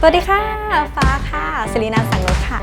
สวัสดีค่ะ ฟ้าค่ะสิรินาสังรถค่ะ